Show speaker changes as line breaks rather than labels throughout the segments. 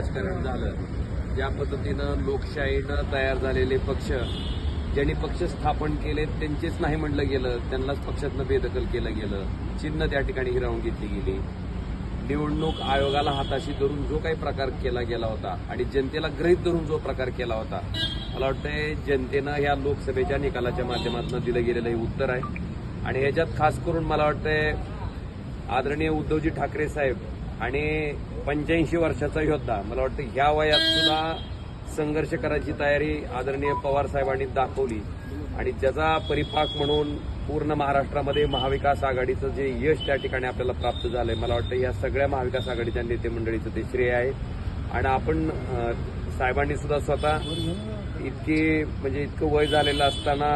राजकारण झालं. ज्या पद्धतीनं लोकशाहीनं तयार झालेले पक्ष ज्यांनी पक्ष स्थापन केले त्यांचेच नाही म्हणलं गेलं त्यांनाच पक्षातनं बेदखल केलं गेलं. चिन्ह त्या ठिकाणी हिरावून घेतली गेली. निवडणूक आयोगाला हाताशी धरून जो काही प्रकार केला गेला होता आणि जनतेला गृहीत धरून जो प्रकार केला होता मला वाटतंय जनतेनं ह्या लोकसभेच्या निकालाच्या माध्यमातून दिलं गेलेलं हे उत्तर आहे. आणि ह्याच्यात खास करून मला वाटतंय आदरणीय उद्धवजी ठाकरे साहेब आणि पंच्याऐंशी वर्षाचा योद्धा. मला वाटतं ह्या वयात सुद्धा संघर्ष करायची तयारी आदरणीय पवार साहेबांनी दाखवली. आणि ज्याचा परिपाक म्हणून पूर्ण महाराष्ट्रामध्ये महाविकास आघाडीचं जे यश त्या ठिकाणी आपल्याला प्राप्त झालंय मला वाटतं या सगळ्या महाविकास आघाडीच्या नेते मंडळीचं ते श्रेय आहे. आणि आपण साहेबांनी सुद्धा स्वतः इतकी म्हणजे इतकं वय झालेलं असताना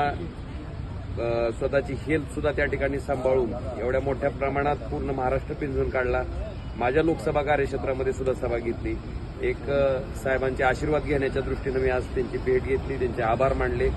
स्वतःची हेल्थ सुद्धा त्या ठिकाणी सांभाळून एवढ्या मोठ्या प्रमाणात पूर्ण महाराष्ट्र पिंजून काढला. माझ्या लोकसभा कार्यक्षेत्रामध्ये सुद्धा सभा घेतली. एक साहेबांचे आशीर्वाद घेण्याच्या दृष्टीनं मी आज त्यांची भेट घेतली त्यांचे आभार मानले.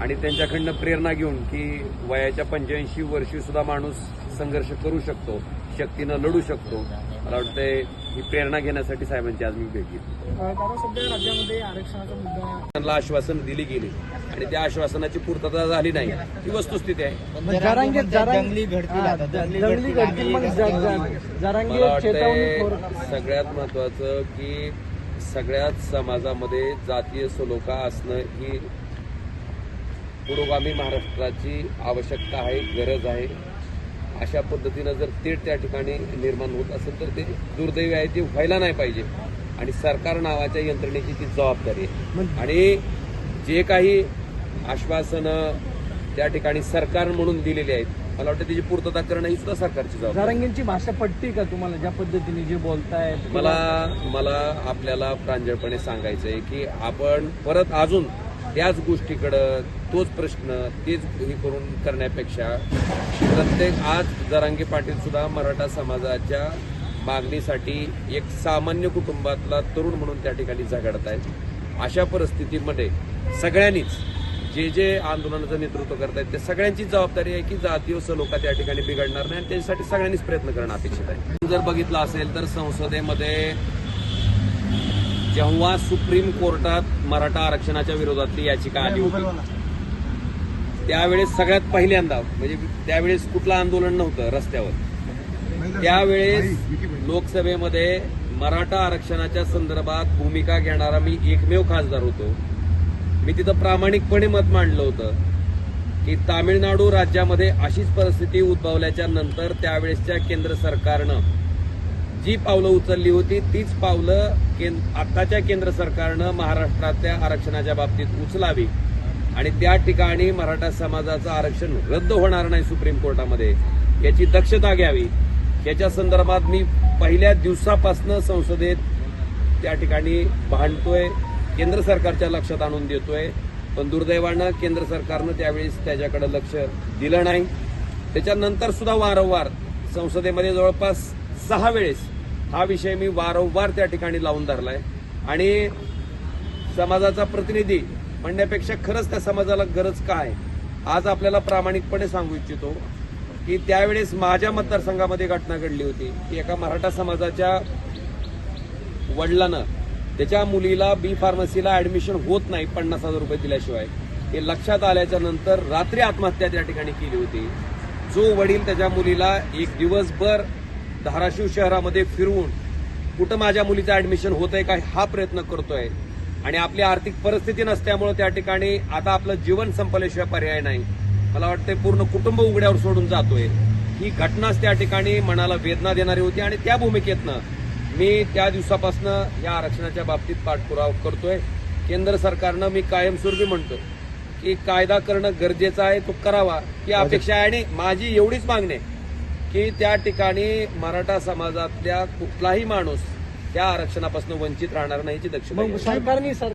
आणि त्यांच्याकडनं प्रेरणा घेऊन की वयाच्या पंच्याऐंशी वर्षी सुद्धा माणूस संघर्ष करू शकतो. शक्तीनं लढू शकतो. मला वाटतंय ही प्रेरणा घेण्यासाठी साहेबांची आज मी भेट घेतली.
सध्या राज्यामध्ये आरक्षणाचा मुद्दा
त्यांना आश्वासन दिली गेली. आणि त्या आश्वासनाची पूर्तता झाली नाही. ही वस्तुस्थिती आहे.
जरांगे
जंगली भडती जातात. जंगली
जंगली
भडती
घडतील मग
आम्ही
ज- ज- जरांगे
मला
चेतावणी
वाटतंय सगळ्यात महत्वाचं की सगळ्याच समाजामध्ये जातीय सलोखा असणं ही पुरोगामी महाराष्ट्राची आवश्यकता आहे गरज आहे. अशा पद्धतीनं जर तेढ त्या ठिकाणी निर्माण होत असेल तर ते दुर्दैवी आहे ते व्हायला नाही पाहिजे. आणि सरकार नावाच्या यंत्रणेची ती जबाबदारी आहे. आणि जे काही आश्वासनं त्या ठिकाणी सरकार म्हणून दिलेली आहेत मला वाटतं त्याची पूर्तता करणं ही सुद्धा सरकारची जबाबदारी
भाषा पटते का तुम्हाला ज्या पद्धतीने जे बोलतायत
मला मला आपल्याला प्रांजळपणे सांगायचं आहे की आपण परत अजून त्याच गोष्टीकडं तोच प्रश्न तेच हे करून करण्यापेक्षा प्रत्येक आज जरांगे पाटील सुद्धा मराठा समाजाच्या मागणीसाठी एक सामान्य कुटुंबातला तरुण म्हणून त्या ठिकाणी झगडत आहेत. अशा परिस्थितीमध्ये सगळ्यांनीच जे जे आंदोलनाचं नेतृत्व करतायत ते सगळ्यांची जबाबदारी आहे की जातीय सलोखा त्या ठिकाणी बिघडणार नाही आणि त्याच्यासाठी सगळ्यांनीच प्रयत्न करणं अपेक्षित आहे. जर बघितलं असेल तर संसदेमध्ये जेव्हा सुप्रीम कोर्टात मराठा आरक्षणाच्या विरोधातली याचिका आली होती त्यावेळेस सगळ्यात पहिल्यांदा म्हणजे त्यावेळेस कुठलं आंदोलन नव्हतं रस्त्यावर. त्यावेळेस लोकसभेमध्ये मराठा आरक्षणाच्या संदर्भात भूमिका घेणारा मी एकमेव खासदार होतो. मी तिथं प्रामाणिकपणे मत मांडलं होतं की तामिळनाडू राज्यामध्ये अशीच परिस्थिती उद्भवल्याच्या नंतर त्यावेळेसच्या केंद्र सरकारनं जी पावलं उचलली होती तीच पावलं केंद्र आत्ताच्या केंद्र सरकारनं महाराष्ट्रातल्या आरक्षणाच्या बाबतीत उचलावी. आणि त्या ठिकाणी मराठा समाजाचं आरक्षण रद्द होणार नाही सुप्रीम कोर्टामध्ये याची दक्षता घ्यावी. याच्या संदर्भात मी पहिल्या दिवसापासनं संसदेत त्या ठिकाणी भांडतोय केंद्र सरकारच्या लक्षात आणून देतोय. पण दुर्दैवानं केंद्र सरकारनं त्यावेळेस त्याच्याकडे लक्ष दिलं नाही. त्याच्यानंतर सुद्धा वारंवार संसदेमध्ये जवळपास सहा वेळेस हा विषय मी वारंवार त्या ठिकाणी लावून धरलाय. आणि समाजाचा प्रतिनिधी म्हणण्यापेक्षा खरंच त्या समाजाला गरज काय आज आपल्याला प्रामाणिकपणे सांगू इच्छितो की त्यावेळेस माझ्या मतदारसंघामध्ये घटना घडली होती. की एका मराठा समाजाच्या वडिलानं त्याच्या मुलीला बी फार्मसीला ऍडमिशन होत नाही पन्नास हजार रुपये दिल्याशिवाय. हे लक्षात आल्याच्यानंतर रात्री आत्महत्या त्या ठिकाणी केली होती. जो वडील त्याच्या मुलीला एक दिवसभर धाराशिव शहरामध्ये फिरवून कुठं माझ्या मुलीचं ऍडमिशन होत आहे का हा प्रयत्न करतोय. आणि आपली आर्थिक परिस्थिती नसल्यामुळे त्या ठिकाणी आता आपलं जीवन संपल्याशिवाय पर्याय नाही. मला वाटतंय पूर्ण कुटुंब उघड्यावर सोडून जातोय. ही घटनाच त्या ठिकाणी मनाला वेदना देणारी होती आणि त्या भूमिकेतनं मी त्या दिवसापासून या आरक्षणाच्या बाबतीत पाठपुरावा करतोय. केंद्र सरकारनं मी कायमस्वरूपी म्हणतो की कायदा करणं गरजेचं आहे तो करावा ही अपेक्षा आहे आणि माझी एवढीच मागणी आहे. की त्या ठिकाणी मराठा समाजातल्या कुठलाही माणूस त्या आरक्षणापासून वंचित राहणार नाही याची दक्षता
मग
घ्यावी.
सरकारने सर